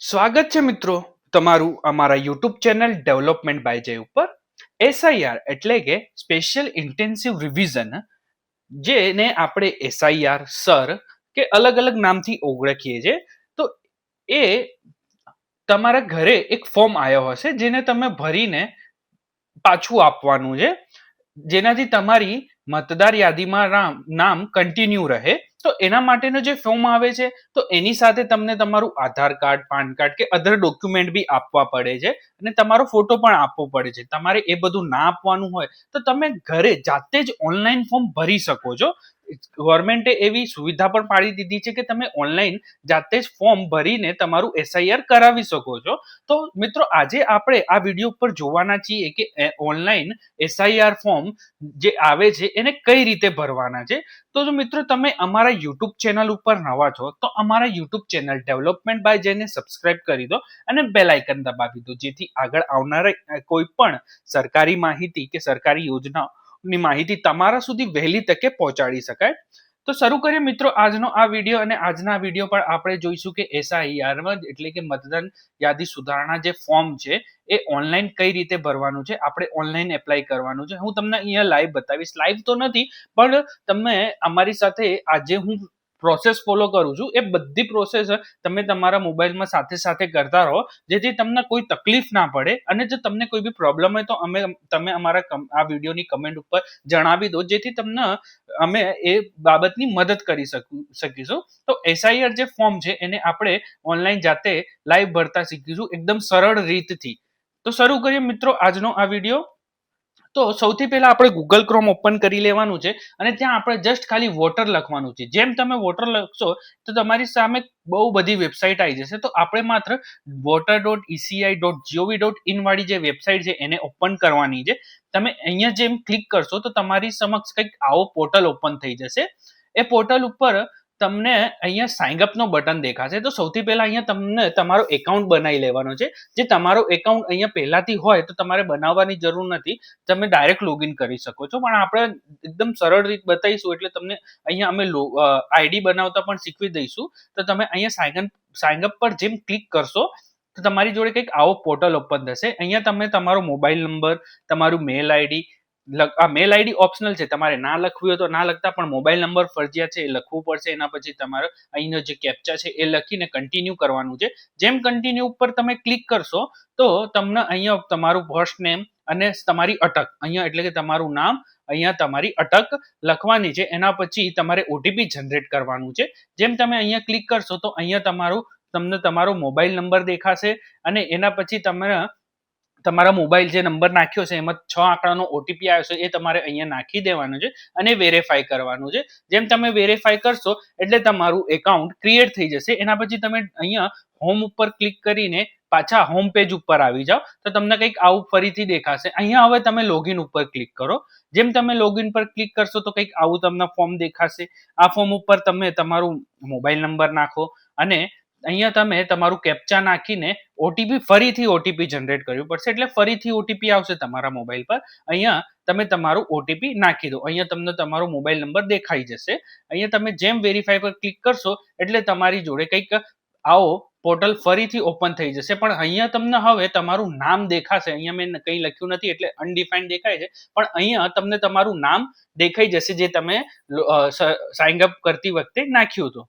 સ્વાગત છે મિત્રો તમારું અમારા યુટ્યુબ ચેનલ ડેવલપમેન્ટ બાય જય ઉપર. એસઆઈઆર એટલે કે સ્પેશિયલ ઇન્ટેન્સિવ રિવિઝન જેને આપણે એસઆઈઆર સર કે અલગ અલગ નામથી ઓળખીએ છીએ. તો એ તમારા ઘરે એક ફોર્મ આવ્યો હશે, જેને તમે ભરીને પાછું આપવાનું છે. જેનાથી તમારી મતદાર યાદીમાં નામ કન્ટિન્યુ રહે. તો એના માટેનો જે ફોર્મ આવે છે, તો એની સાથે તમને તમારું આધાર કાર્ડ, પાન કાર્ડ કે અધર ડોક્યુમેન્ટ બી આપવા પડે છે અને તમારો ફોટો પણ આપવો પડે છે. તમારે એ બધું ના આપવાનું હોય તો તમે ઘરે જાતે જ ઓનલાઈન ફોર્મ ભરી શકો છો. ગવર્મેન્ટે એવી સુવિધા પણ પાડી દીધી છે કે તમે ઓનલાઈન જાતે જ ફોર્મ ભરીને તમારું એસઆઈઆર કરાવી શકો છો. તો મિત્રો, આજે આપણે આ વીડિયો પર જોવાના છીએ કે ઓનલાઈન એસઆઈઆર ફોર્મ જે આવે છે, એને કઈ રીતે ભરવાના છે. તો જો મિત્રો, તમે અમારા યુટ્યુબ ચેનલ ઉપર નવા છો, તો અમારા યુટ્યુબ ચેનલ ડેવલપમેન્ટ બાય જઈને સબસ્ક્રાઇબ કરી દો અને બેલ આઇકન દબાવી દો, જેથી આગળ આવનારા કોઈ પણ સરકારી માહિતી કે સરકારી યોજનાની માહિતી તમારા સુધી વહેલી તકે પહોંચાડી શકાય. તો શરૂ કરીએ મિત્રો આજનો આ વીડિયો અને આજના વીડિયો પર આપણે જોઈશું કે એસઆઈઆરમાં એટલે કે મતદાન યાદી સુધારણા જે ફોર્મ છે એ ઓનલાઈન કઈ રીતે ભરવાનું છે, આપણે ઓનલાઈન એપ્લાય કરવાનું છે. હું તમને અહીંયા લાઈવ બતાવીશ. લાઈવ તો નથી, પણ તમે અમારી સાથે આજે હું પ્રોસેસ ફોલો કરું છું. એ બધી પ્રોસેસ તમે તમારા મોબાઈલમાં સાથે સાથે કરતા રહો, જેથી તમને કોઈ તકલીફ ના પડે અને જો તમને કોઈ બી પ્રોબ્લેમ હોય તો અમે, તમે અમારા આ વિડીયોની કમેન્ટ ઉપર જણાવી દો, જેથી તમને અમે એ બાબતની મદદ કરી શકું, શકીશું. તો એસઆઈઆર જે ફોર્મ છે એને આપણે ઓનલાઈન જાતે લાઈવ ભરતા શીખીશું, એકદમ સરળ રીતથી. તો શરૂ કરીએ મિત્રો આજનો આ વીડિયો તો સૌથી પહેલા આપણે ગૂગલ ક્રોમ ઓપન કરી લેવાનું છે અને ત્યાં આપણે જસ્ટ ખાલી વોટર લખવાનું છે. જેમ તમે વોટર લખશો, તો તમારી સામે બહુ બધી વેબસાઇટ આવી જશે. તો આપણે માત્ર voter dot ECI dot GOV dot in વાળી જે વેબસાઇટ છે, એને ઓપન કરવાની છે. તમે અહીંયા જેમ ક્લિક કરશો, તો તમારી સમક્ષ કંઈક આવો પોર્ટલ ઓપન થઈ જશે. એ પોર્ટલ ઉપર તમને અહીંયા સાઇન નો બટન દેખાશે. તો સૌથી પહેલા અહીંયા તમને તમારો એકાઉન્ટ બનાવી લેવાનો છે. જે તમારો એકાઉન્ટ અહીંયા પહેલાથી હોય તો તમારે બનાવવાની જરૂર નથી. તમે ડાયરેક્ટ લોગિન કરી શકો છો. પણ આપણે એકદમ સરળ રીત બતાવીશું એટલે તમને અહીંયા અમે આઈડી બનાવતા પણ શીખવી દઈશું. તો તમે અહીંયા સાઇન સાઇન અપ પર જેમ ક્લિક કરશો, તો તમારી જોડે કંઈક આવો પોર્ટલ ઓપન થશે. અહીંયા તમે તમારો મોબાઈલ નંબર તમારું મેલ આઈડી આ મેલ આઈડી ઓપ્શનલ છે. તમારે ના લખવી હોય તો ના લખતા, પણ મોબાઈલ નંબર ફરજિયાત છે એ લખવું પડશે. એના પછી તમારે અહીંનો જે કેપ્ચા છે એ લખીને કન્ટિન્યુ કરવાનું છે. જેમ કન્ટિન્યુ ઉપર તમે ક્લિક કરશો, તો તમને અહીંયા તમારું ફર્સ્ટ નેમ અને તમારી અટક, અહીંયા એટલે કે તમારું નામ, અહીંયા તમારી અટક લખવાની છે. એના પછી તમારે ઓટીપી જનરેટ કરવાનું છે. જેમ તમે અહીંયા ક્લિક કરશો, તો અહીંયા તમારું, તમને તમારો મોબાઈલ નંબર દેખાશે અને એના પછી તમે તમારા મોબાઈલ જે નંબર નાખ્યો છે, એમાં છ આંકડાનો ઓટીપી આવ્યો છે, એ તમારે અહીંયા નાખી દેવાનો છે અને વેરીફાઈ કરવાનું છે. જેમ તમે વેરીફાઈ કરશો, એટલે તમારું એકાઉન્ટ ક્રિએટ થઈ જશે. એના પછી તમે અહીંયા હોમ ઉપર ક્લિક કરીને પાછા હોમ પેજ ઉપર આવી જાઓ. તો તમને કંઈક આવું ફરીથી દેખાશે. અહીંયા હવે તમે લોગિન ઉપર ક્લિક કરો. જેમ તમે લોગિન પર ક્લિક કરશો, તો કંઈક આવું તમને ફોર્મ દેખાશે. આ ફોર્મ ઉપર તમે તમારું મોબાઈલ નંબર નાખો અને અહીંયા તમે તમારું કેપ્ચા નાખીને ઓટીપી ફરીથી ઓટીપી જનરેટ કરવી પડશે. એટલે ફરીથી ઓટીપી આવશે તમારા મોબાઈલ પર. અહીંયા તમે તમારું ઓટીપી નાખી દો. અહીંયા તમને તમારો મોબાઈલ નંબર દેખાઈ જશે. અહીંયા તમે જેમ વેરીફાઈ પર ક્લિક કરશો, એટલે તમારી જોડે કંઈક આવો પોર્ટલ ફરીથી ઓપન થઈ જશે. પણ અહીંયા તમને હવે તમારું નામ દેખાશે. અહીંયા મેં કંઈ લખ્યું નથી, એટલે અનડિફાઇન્ડ દેખાય છે. પણ અહીંયા તમને તમારું નામ દેખાઈ જશે, જે તમે સાઇન અપ કરતી વખતે નાખ્યું હતું.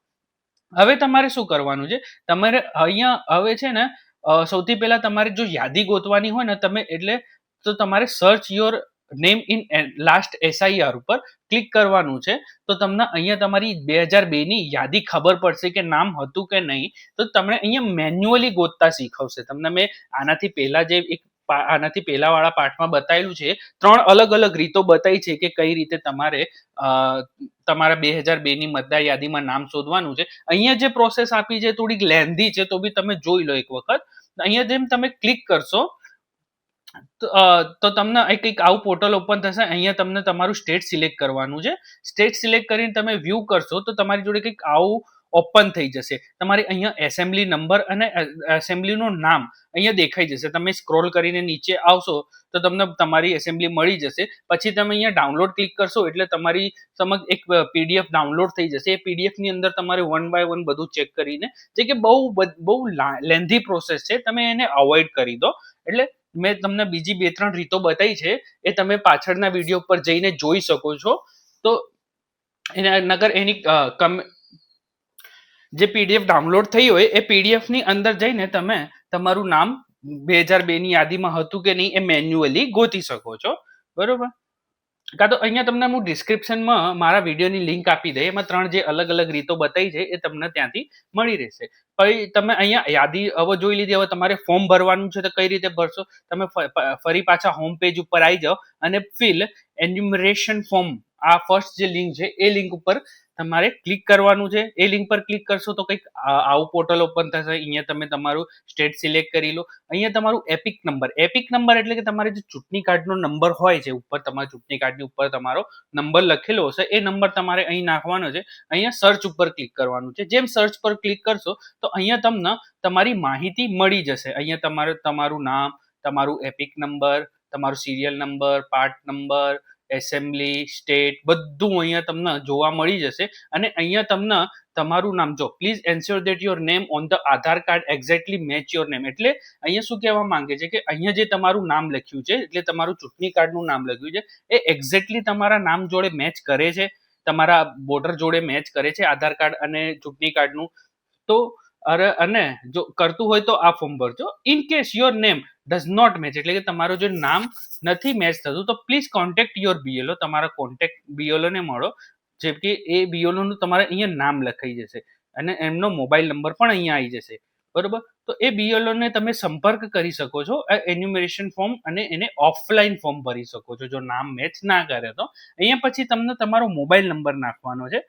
હવે તમારે શું કરવાનું છે? તમારે અહીંયા હવે છે ને સૌથી પહેલા તમારે જો યાદી ગોતવાની હોય ને, તમે એટલે તો તમારે search your name in last SIR ઉપર ક્લિક કરવાનું છે. તો તમને અહીંયા તમારી બે હજાર બેની યાદી ખબર પડશે કે નામ હતું કે નહીં. તો તમને અહીંયા મેન્યુઅલી ગોતતા શીખવશે. તમને મેં આનાથી પહેલા જે એક આનાથી પહેલાવાળા પાઠમાં બતાવેલું છે, ત્રણ અલગ અલગ રીતો બતાવી છે કે કઈ રીતે તમારે તમારા બે હજાર બેની મતદાર યાદીમાં નામ શોધવાનું છે. અહીંયા જે પ્રોસેસ આપી છે, થોડીક લેન્ધી છે, તો બી તમે જોઈ લો એક વખત. અહીંયા જેમ તમે ક્લિક કરશો, તો તમને એક કંઈક આવું પોર્ટલ ઓપન થશે. અહીંયા તમને તમારું સ્ટેટ સિલેક્ટ કરવાનું છે. સ્ટેટ સિલેક્ટ કરીને તમે વ્યૂ કરશો, તો તમારી જોડે કંઈક આવું ઓપન થઈ જશે. તમારે અહીંયા એસેમ્બલી નંબર અને એસેમ્બલીનું નામ અહીંયા દેખાઈ જશે. તમે સ્ક્રોલ કરીને નીચે આવશો તો તમને તમારી એસેમ્બલી મળી જશે. પછી તમે અહીંયા ડાઉનલોડ ક્લિક કરશો એટલે તમારી સમજ એક પીડીએફ ડાઉનલોડ થઈ જશે. એ પીડીએફની અંદર તમારે વન બાય વન બધું ચેક કરીને જે કે બહુ બહુ લેન્ધી પ્રોસેસ છે, તમે એને અવોઇડ કરી દો. એટલે મેં તમને બીજી બે ત્રણ રીતો બતાવી છે, એ તમે પાછળના વીડિયો પર જઈને જોઈ શકો છો. તો એના નગર એની જે પીડીએફ ડાઉનલોડ થઈ હોય, એ પીડીએફની અંદર જઈને તમે તમારું નામ બે હજાર બે ની યાદીમાં હતું કે નહીં એ મેન્યુઅલી ગોતી શકો છો. બરોબર? કાં તો અહીંયા તમને હું ડિસ્ક્રિપ્શનમાં મારા વિડીયોની લિંક આપી દઈ. એમાં ત્રણ જે અલગ અલગ રીતો બતાવી છે, એ તમને ત્યાંથી મળી રહેશે. પછી તમે અહીંયા યાદી હવે જોઈ લીધી, હવે તમારે ફોર્મ ભરવાનું છે તો કઈ રીતે ભરશો? તમે ફરી પાછા હોમ પેજ ઉપર આવી જાઓ અને ફિલ એન્યુમરેશન ફોર્મ આ ફર્સ્ટ જે લિંક છે, એ લિંક ઉપર તમારે ક્લિક કરવાનું છે. એ લિંક પર ક્લિક કરશો તો કંઈક આવું પોર્ટલ ઓપન થશે. અહીંયા તમે તમારું સ્ટેટ સિલેક્ટ કરી લો. અહીંયા તમારું એપિક નંબર એપિક નંબર એટલે કે તમારે જે ચૂંટણી કાર્ડનો નંબર હોય છે, ઉપર તમારા ચૂંટણી કાર્ડની ઉપર તમારો નંબર લખેલો હશે, એ નંબર તમારે અહીં નાખવાનો છે. અહીંયા સર્ચ ઉપર ક્લિક કરવાનું છે. જેમ સર્ચ પર ક્લિક કરશો, તો અહીંયા તમને તમારી માહિતી મળી જશે. અહીંયા તમારે તમારું નામ, તમારું એપિક નંબર તમારું serial number part number assembly, state બધું અહીંયા તમને જોવા મળી જશે. અને અહીંયા તમને તમારું નામ જો please ensure that your name on the Aadhaar card exactly match your name એટલે અહીંયા શું કહેવા માંગે છે કે અહીંયા જે તમારું નામ લખ્યું છે, એટલે તમારું ચૂંટણી કાર્ડનું નામ લખ્યું છે, એ એક્ઝેક્ટલી તમારા નામ જોડે મેચ કરે છે, તમારા બોર્ડર જોડે મેચ કરે છે આધાર કાર્ડ અને ચૂંટણી કાર્ડનું. તો અરે અને જો કરતું હોય તો આ form ભરજો. In case your name does not match એટલે કે તમારું જે નામ નથી મેચ થતું, તો પ્લીઝ કોન્ટેક્ટ યોર બીએલઓ તમારા કોન્ટેક્ટ બીએલઓને મળો. જેમ કે એ બીએલઓનું તમારે અહીંયા નામ લખાઈ જશે અને એમનો મોબાઈલ નંબર પણ અહીંયા આવી જશે. બરોબર? તો એ બીએલઓને તમે સંપર્ક કરી શકો છો એન્યુમરેશન ફોર્મ અને એને ઓફલાઈન ફોર્મ ભરી શકો છો, જો નામ મેચ ના કરે તો. અહીંયા પછી તમને તમારો મોબાઈલ નંબર નાખવાનો છે.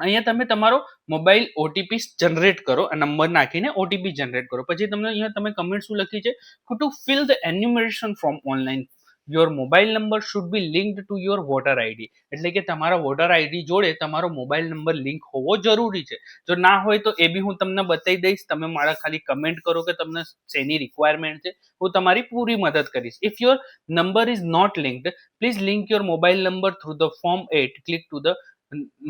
અહીંયા તમે તમારો મોબાઈલ ઓટીપી જનરેટ કરો નંબર નાખીને ઓટીપી જનરેટ કરો. પછી તમને અહીંયા તમે કમેન્ટ શું લખી છે? To fill the enumeration form online your mobile number should be linked to your voter ID એટલે કે તમારા વોટર આઈડી જોડે તમારો મોબાઈલ નંબર લિંક હોવો જરૂરી છે. જો ના હોય તો એ બી હું તમને બતાવી દઈશ. તમે મારા ખાલી કમેન્ટ કરો કે તમને શેની રિક્વાયરમેન્ટ છે. હું તમારી પૂરી મદદ કરીશ. If your number is not linked please link your mobile number through the form at click to the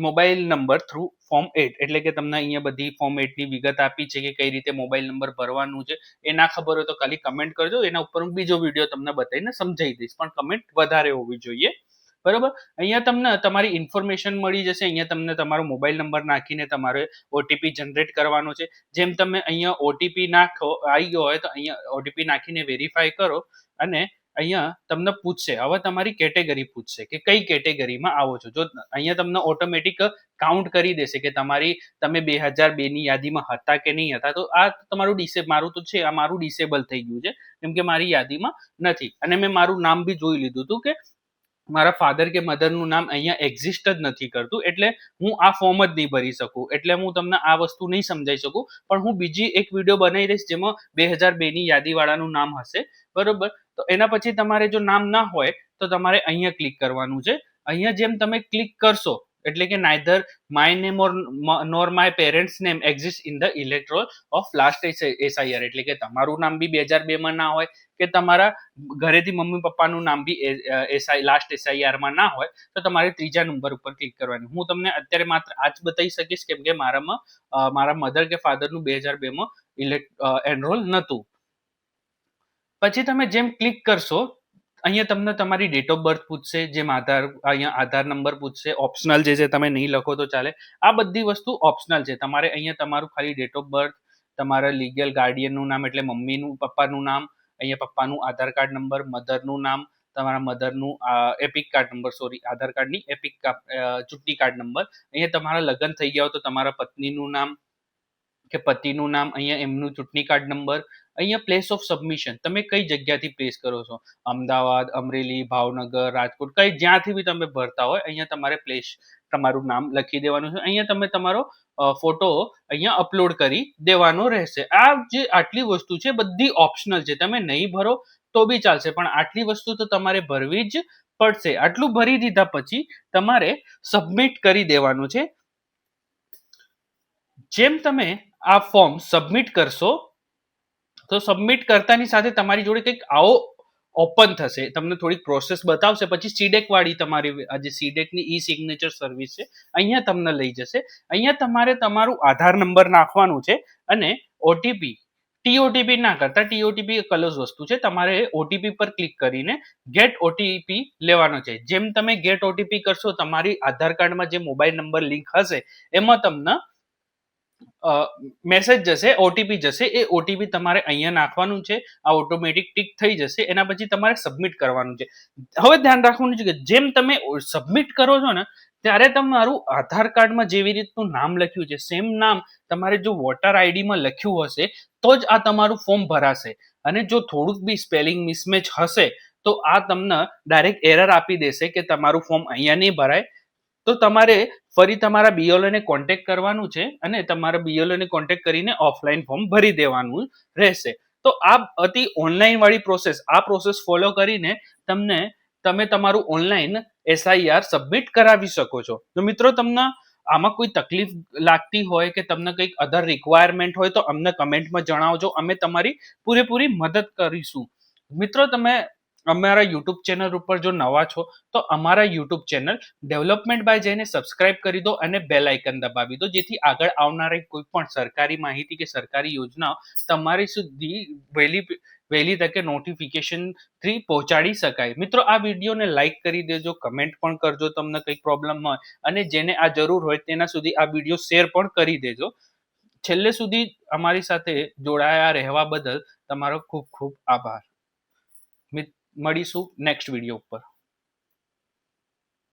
mobile number through form at એટલે કે તમને અહીંયા બધી ફોર્મ એટની વિગત આપી છે કે કઈ રીતે મોબાઈલ નંબર ભરવાનું છે. એ ના ખબર હોય તો ખાલી કમેન્ટ કરજો. એના ઉપર હું બીજો વીડિયો તમને બતાવીને સમજાવી દઈશ. પણ કમેન્ટ વધારે હોવી જોઈએ. બરોબર? અહીંયા તમને તમારી ઇન્ફોર્મેશન મળી જશે. અહીંયા તમને તમારો મોબાઈલ નંબર નાખીને તમારે ઓટીપી જનરેટ કરવાનો છે. જેમ તમે અહીંયા ઓટીપી નાખો, આવી ગયો હોય તો અહીંયા ઓટીપી નાખીને વેરીફાઈ કરો. અને અહીંયા તમને પૂછશે, હવે તમારી કેટેગરી પૂછશે કે કઈ કેટેગરીમાં આવો છો? જો અહીંયા તમને ઓટોમેટિક કાઉન્ટ કરી દેશે કે તમારી, તમે બે હજાર બેની યાદીમાં હતા કે નહીં હતા, તો આ તમારું ડિસે, મારું તો છે, આ મારું ડિસેબલ થઈ ગયું છે, કેમ કે મારી યાદીમાં નથી. અને મેં મારું નામ બી જોઈ લીધું હતું કે મારા ફાધર કે મધરનું નામ અહીંયા એક્ઝિસ્ટ જ નથી કરતું, એટલે હું આ ફોર્મ જ નહીં ભરી શકું, એટલે હું તમને આ વસ્તુ નહીં સમજાઈ શકું, પણ હું બીજી એક વીડિયો બનાવી દઈશ જેમાં બે હજાર બેની યાદીવાળાનું નામ હશે, બરોબર? તો એના પછી તમારે જો નામ ના હોય, તો તમારે અહીંયા ક્લિક કરવાનું છે. અહીંયા જેમ તમે ક્લિક કરશો, એટલે કે neither my name or nor my parents name exist in the electoral of last SIR એટલે કે તમારું નામ બી બે હજાર બેમાં ના હોય, કે તમારા ઘરેથી મમ્મી પપ્પાનું નામ બી એસઆઈ લાસ્ટ એસઆઈઆરમાં ના હોય, તો તમારે ત્રીજા નંબર ઉપર ક્લિક કરવાનું. હું તમને અત્યારે માત્ર આ જ બતાવી શકીશ, કેમ કે મારામાં મારા મધર કે ફાધરનું બે હજાર બેમાં ઇલેક્ટ એનરોલ નહોતું પછી તમે જેમ ક્લિક કરશો, અહીંયા તમને તમારી ડેટ ઓફ બર્થ પૂછશે, જેમ આધાર, અહીંયા આધાર નંબર પૂછશે ઓપ્શનલ જે છે તમે નહીં લખો તો ચાલે. આ બધી વસ્તુ ઓપ્શનલ છે. તમારે અહીંયા તમારું ખાલી ડેટ ઓફ બર્થ તમારા લીગલ ગાર્ડિયનનું નામ એટલે મમ્મીનું, પપ્પાનું નામ, અહીંયા પપ્પાનું આધાર કાર્ડ નંબર મધરનું નામ, તમારા મધરનું EPIC card number sorry Aadhaar કાર્ડની એપિક ચૂંટણી કાર્ડ નંબર અહીંયા તમારા લગ્ન થઈ ગયા હોય તો તમારા પત્નીનું નામ કે પતિનું નામ, અહીંયા એમનું ચૂંટણી કાર્ડ નંબર અહીંયા પ્લેસ ઓફ સબમિશન તમે કઈ જગ્યાથી પ્લેસ કરો છો? અમદાવાદ, અમરેલી, ભાવનગર, રાજકોટ, કઈ જ્યાંથી બી તમે ભરતા હોય, અહીંયા તમારે પ્લેસ તમારું નામ લખી દેવાનું છે. અહીંયા તમે તમારો ફોટો અહીંયા અપલોડ કરી દેવાનો રહેશે. આ જે આટલી વસ્તુ છે, બધી ઓપ્શનલ છે. તમે નહીં ભરો તો બી ચાલશે, પણ આટલી વસ્તુ તો તમારે ભરવી જ પડશે. આટલું ભરી દીધા પછી તમારે સબમિટ કરી દેવાનું છે. જેમ તમે આ ફોર્મ સબમિટ કરશો તો સબમિટ કરતાની સાથે તમારી જોડે કંઈક આવો ઓપન થશે. તમને થોડીક પ્રોસેસ બતાવશે. પછી સીડેક વાળી તમારી જે સીડેકની ઈ સિગ્નેચર સર્વિસ છે, અહીંયા તમને લઈ જશે. અહીંયા તમારે તમારું આધાર નંબર નાખવાનું છે અને ઓટીપી ટીઓટીપી ના કરતા ટીઓટીપી કલર્સ વસ્તુ છે. તમારે ઓટીપી પર ક્લિક કરીને ગેટ ઓટીપી લેવાનો છે. જેમ તમે ગેટ ઓટીપી કરશો, તમારી આધાર કાર્ડમાં જે મોબાઈલ નંબર લિંક હશે, એમાં તમને મેસેજ જશે ઓટીપી જશે, એ ઓટીપી તમારે અહીંયા નાખવાનું છે, આ ઓટોમેટિક ટીક થઈ જશે, એના પછી તમારે સબમિટ કરવાનું છે. હવે ધ્યાન રાખવાનું છે કે જેમ તમે સબમિટ કરો છો ને, ત્યારે તમારું આધાર કાર્ડમાં જેવી રીતનું નામ લખ્યું છે સેમ નામ તમારે જો વોટર આઈડીમાં લખ્યું હશે, તો જ આ તમારું ફોર્મ ભરાશે. અને જો થોડુંક બી સ્પેલિંગ મિસમેચ હશે, તો આ તમને ડાયરેક્ટ એરર આપી દેશે કે તમારું ફોર્મ અહીંયા નહીં ભરાય તો તમારે ફરી તમારા બીએલઓને કોન્ટેક્ટ કરવાનું છે અને તમારા બીએલઓને કોન્ટેક્ટ કરીને ઓફલાઈન ફોર્મ ભરી દેવાનું રહેશે. તો આ અતિ ઓનલાઈન વાળી પ્રોસેસ આ પ્રોસેસ ફોલો કરીને તમને, તમે તમારું ઓનલાઈન એસઆઈઆર સબમિટ કરાવી શકો છો. તો મિત્રો, તમને આમાં કોઈ તકલીફ લાગતી હોય કે તમને કંઈક અધર રિક્વાયરમેન્ટ હોય તો અમને કમેન્ટમાં જણાવજો. અમે તમારી પૂરેપૂરી મદદ કરીશું. મિત્રો, તમે અમારા યુટ્યુબ ચેનલ ઉપર જો નવા છો, તો અમારા યુટ્યુબ ચેનલ ડેવલપમેન્ટ બાય જઈને સબસ્ક્રાઇબ કરી દો અને બેલ આઇકન દબાવી દો, જેથી આગળ આવનારી કોઈ પણ સરકારી માહિતી કે સરકારી યોજનાઓ તમારી સુધી વહેલી વહેલી તકે નોટિફિકેશનથી પહોંચાડી શકાય. મિત્રો, આ વિડીયોને લાઈક કરી દેજો કમેન્ટ પણ કરજો તમને કંઈક પ્રોબ્લેમ હોય, અને જેને આ જરૂર હોય તેના સુધી આ વીડિયો શેર પણ કરી દેજો. છેલ્લે સુધી અમારી સાથે જોડાયા રહેવા બદલ તમારો ખૂબ ખૂબ આભાર. મળીશું નેક્સ્ટ વીડિયો ઉપર.